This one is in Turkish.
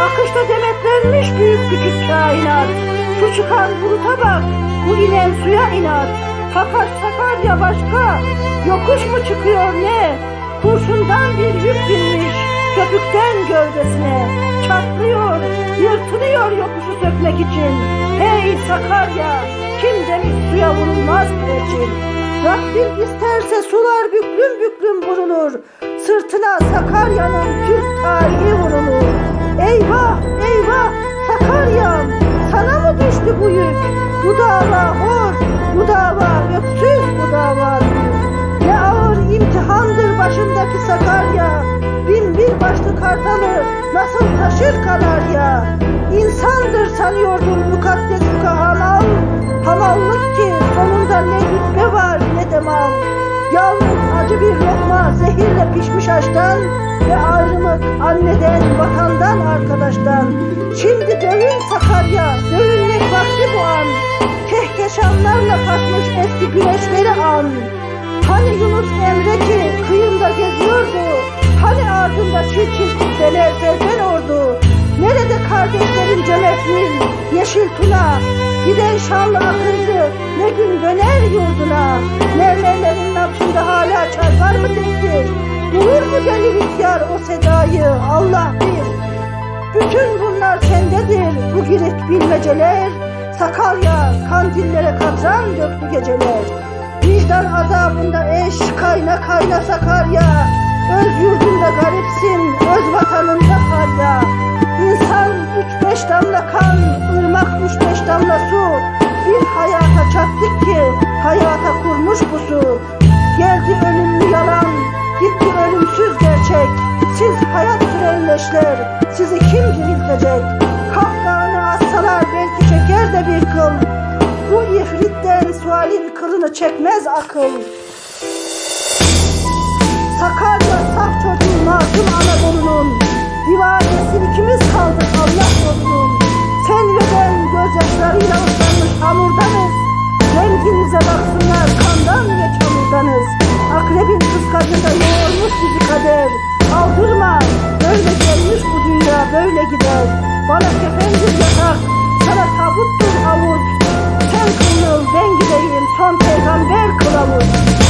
Akışta demetlenmiş büyük küçük kainat. Su çıkan buluta bak, bu inen suya inat. Fakat Sakarya başka, yokuş mu çıkıyor ne? Kurşundan bir yük binmiş, köpükten gövdesine. Çatlıyor, yırtılıyor yokuşu sökmek için. Hey Sakarya, kim demiş suya vurulmaz peçin? Rabbim isterse sular büklüm büklüm vurulur. Sırtına Sakarya'nın Türk tarihi. Eyvah eyvah Sakarya'm sana mı düştü bu yük? Bu dava hor, bu dava öksüz bu dava. Ne ağır imtihandır başındaki Sakarya. Bin bir başlı kartalı nasıl taşır Kanarya? İnsandır sanıyordum mukaddes kahamal. Hamallık ki sonunda ne rütbe var ne de mal. Yalnız acı bir lokma zehirle pişmiş aştan ve ayrılık anneden, vatandan, arkadaştan. Şimdi dövün Sakarya, dövünmek vakti bu an. Kehkeşanlarla kaçmış eski güneşleri an. Hani Yunus Emre ki kıyında geziyordu. Hani ardında çil kubbeler serpen ordu. Nerede kardeşlerin cömertliğin yeşil tuna? Giden şanlı akıncı ne gün döner yurduna? Mermerlerin nakşında hala çarpar mı tektir? Bulur mu deli rüzgar o sedayı Allah bir? Bütün bunlar sendedir bu girit bilmeceler. Sakarya kandillere katran döktü geceler. Vicdan azabında eş kayna kayna Sakarya. Öz yurdunda garipsin, öz vatanında karya. Damla kan, ırmak üç beş damla su. Bir hayata çattık ki hayata kurmuş bu su. Geldi ölümlü yalan, gitti ölümsüz gerçek. Siz hayat süren leşler, sizi kim diriltecek? Kaftanı assalar belki çeker de bir kıl. Bu ifritten sualin kılını çekmez akıl. Sakarya saf çocuğu masum Anadolu'nun Divanesi ikimiz bizi kader Aldırma. Böyle gelmiş bu dünya böyle gider. Bana kefendir yatak sana tabuttur havuz Sen kıyıl ben gideyim son peygamber kılavuz